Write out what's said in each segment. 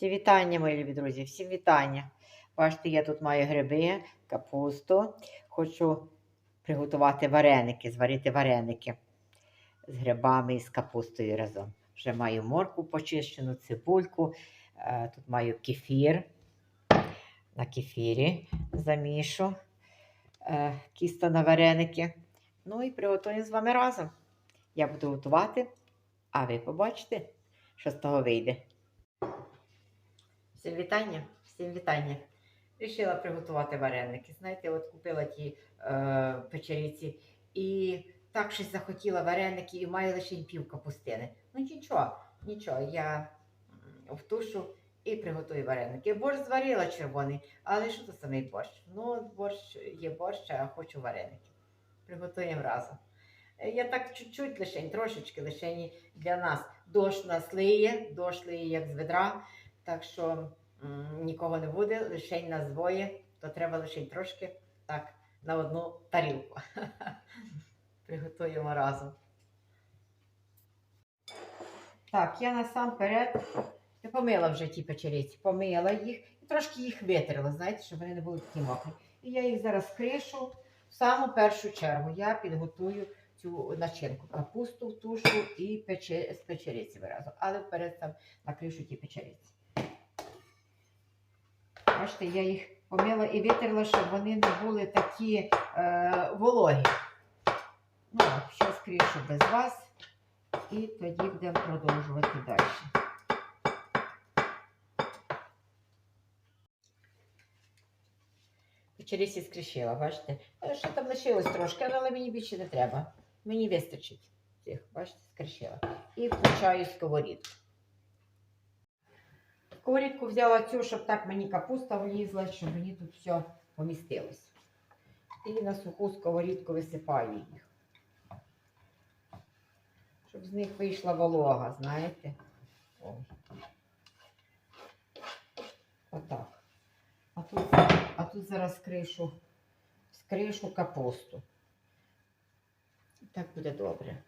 Всі вітання, мої любі друзі, всім вітання. Бачите, я тут маю гриби, капусту. Хочу приготувати вареники, зварити вареники з грибами і з капустою разом. Вже маю морку почищену, цибульку. Е, Тут маю кефір. На кефірі замішу е, кісто на вареники. Ну і приготуємо з вами разом. Я буду готувати, а ви побачите, що з того вийде. Всім вітання, всім вітання. Рішила приготувати вареники. Знаєте, от купила ті е, печеріці і так щось захотіла вареники і маю лише пів капустини. Ну нічого, нічого, я втушу і приготую вареники. Борщ зварила червоний, але що то самий борщ? Ну, борщ є борщ, а хочу вареники. Приготуємо разом. Е, Я так чуть-чуть лишень, трошечки лишень для нас. Дощ нас лиє, дощ лиє як з ведра. Так що нікого не буде, лише нас двоє, то треба лише трошки так на одну тарілку. Приготуємо разом. Так, я насамперед я помила вже ті печеріці, помила їх і трошки їх витерла, знаєте, щоб вони не були такі мокрі. І я їх зараз кришу в саму першу чергу. Я підготую цю начинку, капусту тушу і пече, з печерицями разом. Але вперед там накришу ті печериці. Бачите, я їх помила і витерла, щоб вони не були такі е, вологі. Ну, зараз кришу без вас. І тоді будемо продовжувати далі. Печерісі скрішила, бачите? Е, Ще там лишилось трошки, але мені більше не треба. Мені вистачить цих, бачите, скришила. І включаю сковорідку. Сковорідку взяла цю, щоб так мені капуста влізла, щоб мені тут все помістилось. І на суху сковорідку висипаю їх. Щоб з них вийшла волога, знаєте. Отак. А тут, а тут зараз кришу, скришу капусту. Так буде добре.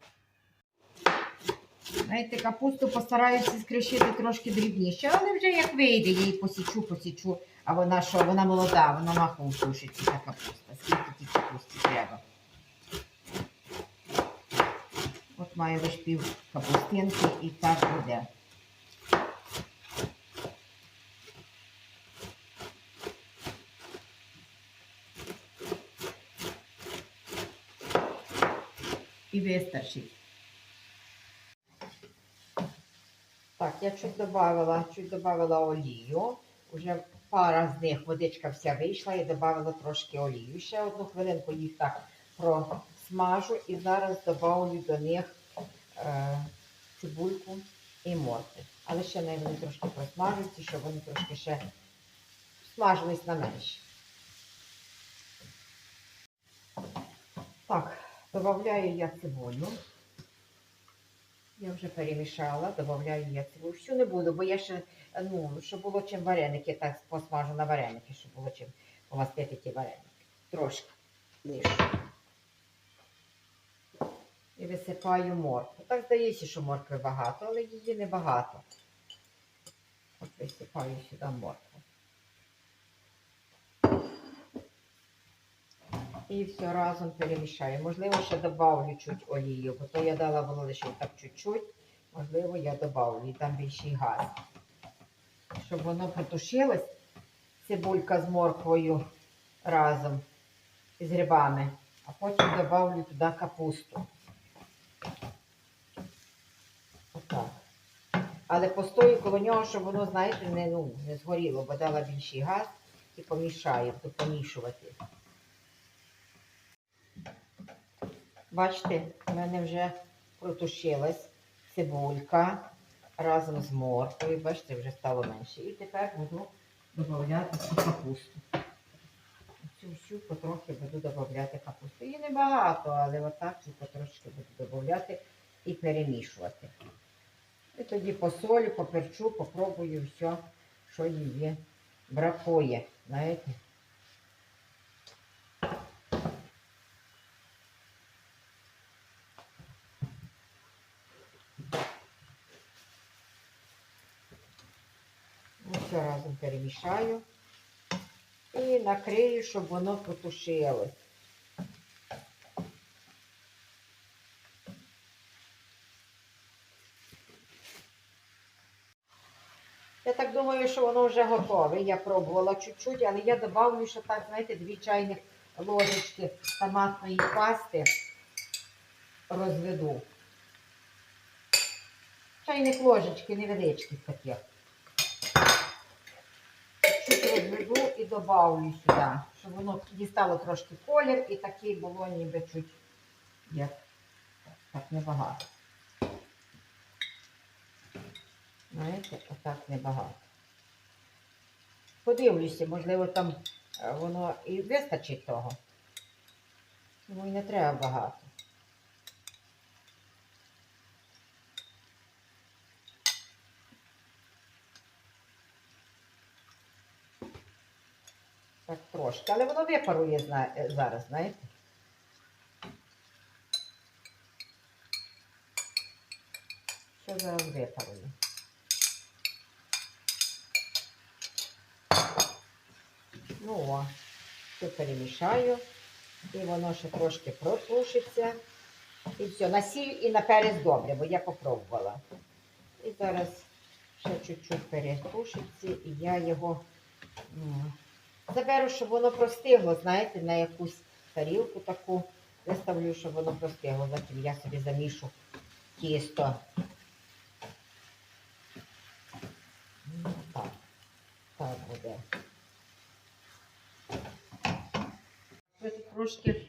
Знаєте, капусту постараюся скришити трошки дрібніше, але вже як вийде, я її посічу, посічу, а вона що, вона молода, вона махом сушиться, та капуста. Скільки тій капусті треба. От маю лише пів капустинки і так буде. І вистачить. Так, я чуть добавила, чуть добавила олію. Уже пара з них, водичка вся вийшла, і додавила трошки олію. Ще одну хвилинку їх так просмажу і зараз добавлю до них е, цибульку і моркву. Але ще не вони трошки просмажуються, щоб вони трошки ще смажились на менше. Так, додаю я цибулю. Я вже перемішала, додаю я цибулю. Всю не буду, бо я ще, ну, щоб було чим вареники, так посмажу на вареники, щоб було чим помастити ті вареники. Трошки лише. І висипаю моркву. Так здається, що моркви багато, але її небагато. От висипаю сюди моркву. І все разом перемішаю. Можливо, ще добавлю чуть олію, бо то я дала було лише так чуть-чуть. Можливо, я добавлю і там більший газ. Щоб воно потушилось, цибулька з морквою разом з грибами. А потім добавлю туди капусту. Отак. Але постою коло нього, щоб воно, знаєте, не, ну, не згоріло, бо дала більший газ і помішаю, буду помішувати. Бачите, в мене вже протушилась цибулька разом з морквою. Бачите, вже стало менше. І тепер буду додавати цю капусту. Цю всю потрохи буду додавати капусту. Її небагато, але отак цю потрошки буду додавати і перемішувати. І тоді посолю, поперчу, попробую все, що її бракує. Знаєте? все разом перемішаю і накрию, щоб воно потушилось. Я так думаю, що воно вже готове. Я пробувала чуть-чуть, але я добавлю ще так, знаєте, дві чайних ложечки томатної пасти розведу. Чайних ложечки невеличких таких. Чуть розведу і добавлю сюди, щоб воно дістало трошки колір і такий було ніби чуть як так небагато. Знаєте, отак небагато. Подивлюся, можливо, там е, воно і вистачить того. Тому і не треба багато. Так трошки. Але воно випарує е, зараз, знаєте? Що зараз випарує? Ну, о, все перемішаю. І воно ще трошки протушиться. І все, на сіль і на перець добре, бо я попробувала. І зараз ще чуть-чуть перетушиться, і я його заберу, щоб воно простигло, знаєте, на якусь тарілку таку. Виставлю, щоб воно простигло. Затім я собі замішу тісто. Так. Так буде. Я тут трошки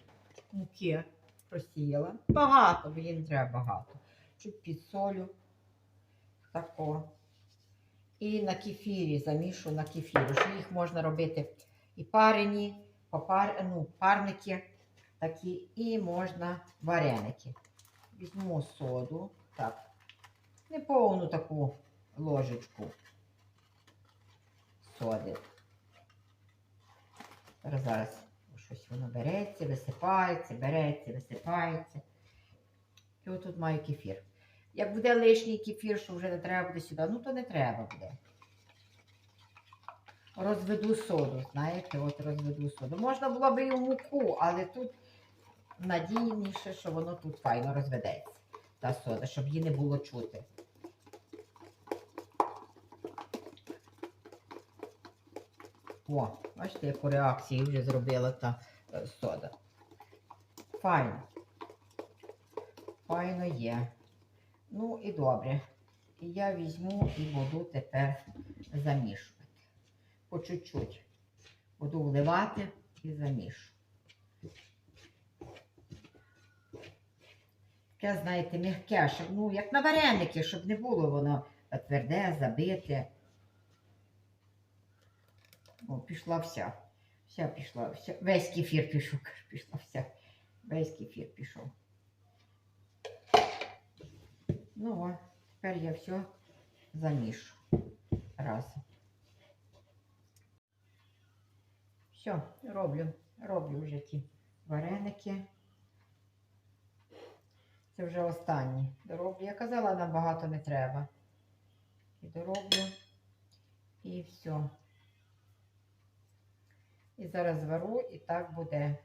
муки просіяла. Багато, не треба багато. Чуть підсолю. Тако. І на кефірі замішу на кефірі. Що їх можна робити і парені, попар... ну, парники такі, і можна вареники. Візьму соду. Так. Неповну таку ложечку соди. Зараз щось воно береться, висипається, береться, висипається. І отут маю кефір. Як буде лишній кефір, що вже не треба буде сюди, ну то не треба буде. Розведу соду, знаєте, от розведу соду. Можна було б і муку, але тут надійніше, що воно тут файно розведеться. Та сода, щоб її не було чути. О, бачите, яку реакцію вже зробила та е, сода. Файно. Файно є. Ну і добре. Я візьму і буду тепер замішувати. По чуть-чуть. Буду вливати і замішу. Таке, знаєте, м'яке, щоб, ну, як на вареники, щоб не було воно тверде, забите. О, пішла вся. Вся пішла. Вся. Весь кефір пішов, пішла вся. Весь кефір пішов. Ну, о, тепер я все замішу разом. Все, роблю. Роблю вже ті вареники. Це вже останні. Дороблю. Я казала, нам багато не треба. І дороблю. І все. І зараз звару, і так буде.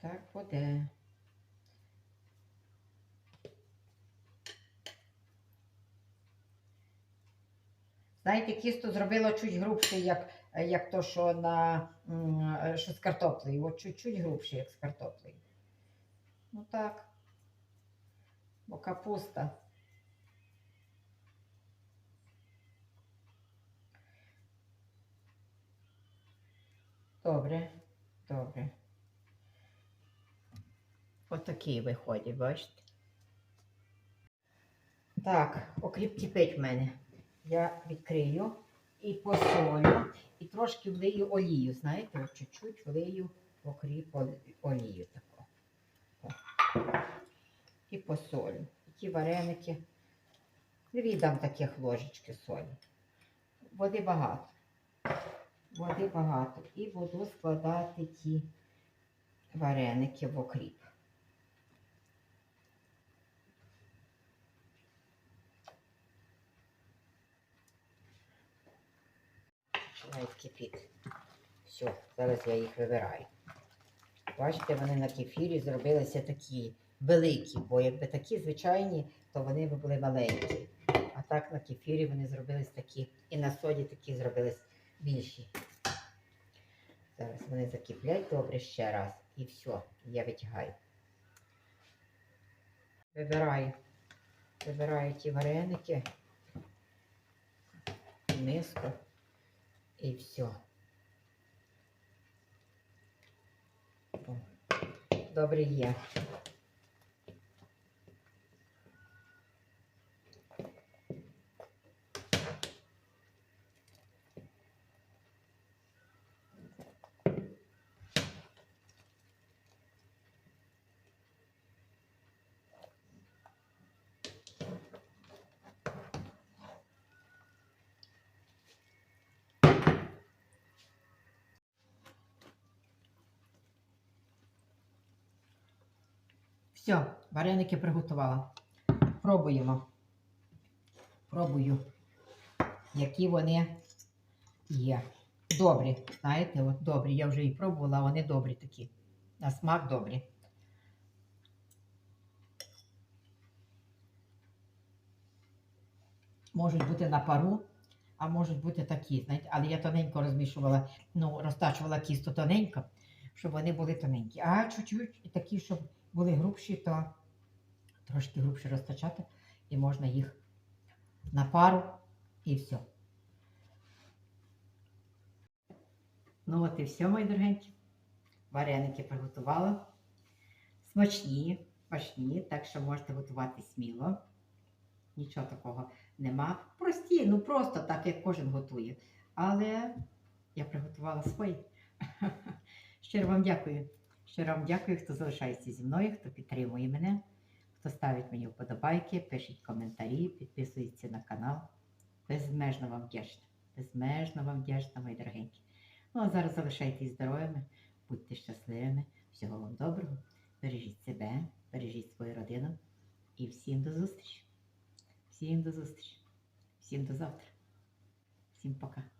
Так буде. Знаєте, кісто зробила чуть грубше, як, як то, що, на, що з картоплею. От чуть-чуть грубше, як з картоплею. Ну так. Бо капуста. Добре, добре. Отакий виходить, бачите? Так, окріп кипить в мене. Я відкрию і посолю, і трошки влию олію, знаєте, чуть-чуть влию окріп олію таку. І посолю. І ті вареники. Не віддам таких ложечки солі. Води багато. Води багато. І буду складати ті вареники в окріп. Починають кипіти. Все, зараз я їх вибираю. Бачите, вони на кефірі зробилися такі великі, бо якби такі звичайні, то вони б були маленькі. А так на кефірі вони зробились такі, і на соді такі зробились більші. Зараз вони закиплять добре ще раз. І все, я витягаю. Вибираю. Вибираю ті вареники. Миску. І все. Добре є. Все, вареники приготувала. Пробуємо. Пробую, які вони є. Добрі. Знаєте, от добрі. Я вже і пробувала, вони добрі такі. На смак добрі. Можуть бути на пару, а можуть бути такі, знаєте, але я тоненько розмішувала, ну, розтачувала кісту тоненько, щоб вони були тоненькі. А чуть-чуть такі, щоб були грубші, то трошки грубше розтачати, і можна їх на пару і все. Ну от і все, мої дорогенькі. Вареники приготувала. Смачні, смачні, так що можете готувати сміло. Нічого такого нема. Прості, ну просто так, як кожен готує. Але я приготувала свої. Щиро вам дякую. Щиро вам дякую, хто залишається зі мною, хто підтримує мене, хто ставить мені вподобайки, пишіть коментарі, підписується на канал. Безмежно вам вдячна. Безмежно вам вдячна, мої дорогенькі. Ну а зараз залишайтесь здоровими, будьте щасливими. Всього вам доброго. Бережіть себе, бережіть свою родину. І всім до зустрічі. Всім до зустрічі. Всім до завтра. Всім пока.